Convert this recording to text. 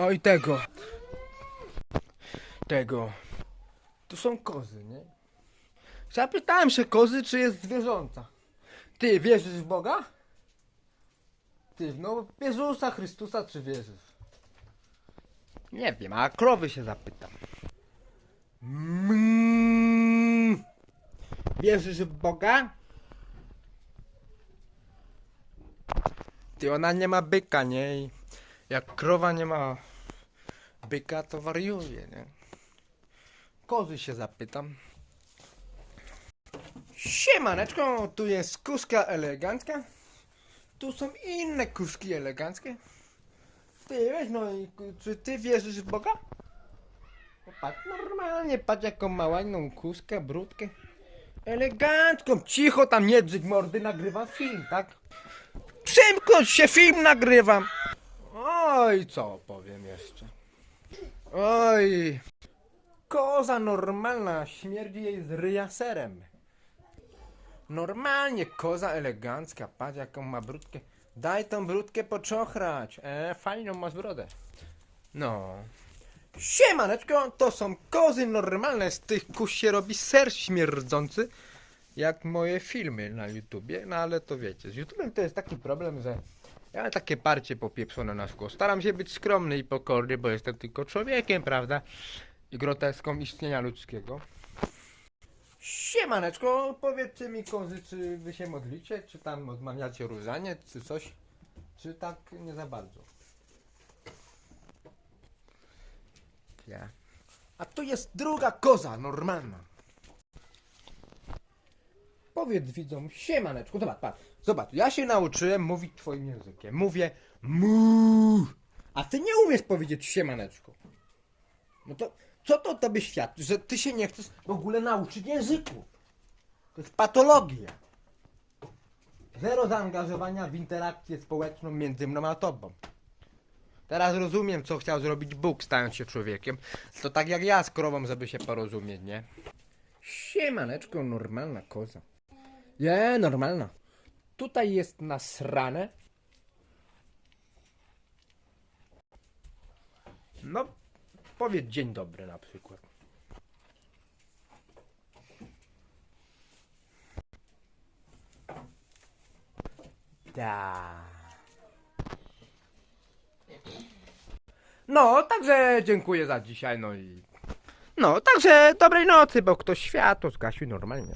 Oj, tego. Tego. Tu są kozy, nie? Zapytałem się kozy, czy jest zwierząca. Ty wierzysz w Boga? Ty, no w Jezusa Chrystusa, czy wierzysz? Nie wiem, a krowy się zapytam. Mm. Wierzysz w Boga? Ty, ona nie ma byka, nie? I jak krowa nie ma byka, to wariuje, nie? Kozy się zapytam. Siemaneczko, tu jest kuska elegancka. Tu są inne kuski eleganckie. Ty weź no i czy ty wierzysz w Boga? No patrz, normalnie, patrz jaką ma ładną kuskę, brudkę. Elegancką, cicho tam nie mordy, nagrywam film, tak? Przymknąć się, film nagrywam. Oj, co powiem jeszcze. Oj. Koza normalna, śmierdzi jej z ryja serem. Normalnie, koza elegancka, patrz jaką ma brudkę. Daj tą brudkę poczochrać. E, fajną masz brodę. No. Siemaneczko, to są kozy normalne, z tych kus się robi ser śmierdzący, jak moje filmy na YouTubie, no ale to wiecie, z YouTubem to jest taki problem, że ja takie parcie popieprzone na szkło. Staram się być skromny i pokorny, bo jestem tylko człowiekiem, prawda? I groteską istnienia ludzkiego. Siemaneczko, powiedzcie mi kozy, czy wy się modlicie, czy tam odmawiacie różaniec, czy coś, czy tak nie za bardzo. Ja. A tu jest druga koza, normalna. Powiedz widzom, siemaneczku, zobacz, zobacz, ja się nauczyłem mówić twoim językiem. Mówię mu, a ty nie umiesz powiedzieć siemaneczku. No to co to tobie świadczy, że ty się nie chcesz w ogóle nauczyć języku? To jest patologia. Zero zaangażowania w interakcję społeczną między mną a tobą. Teraz rozumiem, co chciał zrobić Bóg, stając się człowiekiem. To tak jak ja z krową, żeby się porozumieć, nie? Siemaneczko, normalna koza. Nie, normalna. Tutaj jest nasrane. No, powiedz dzień dobry na przykład. Da. No, także dziękuję za dzisiaj, no i... No, także dobrej nocy, bo ktoś światło zgasił normalnie.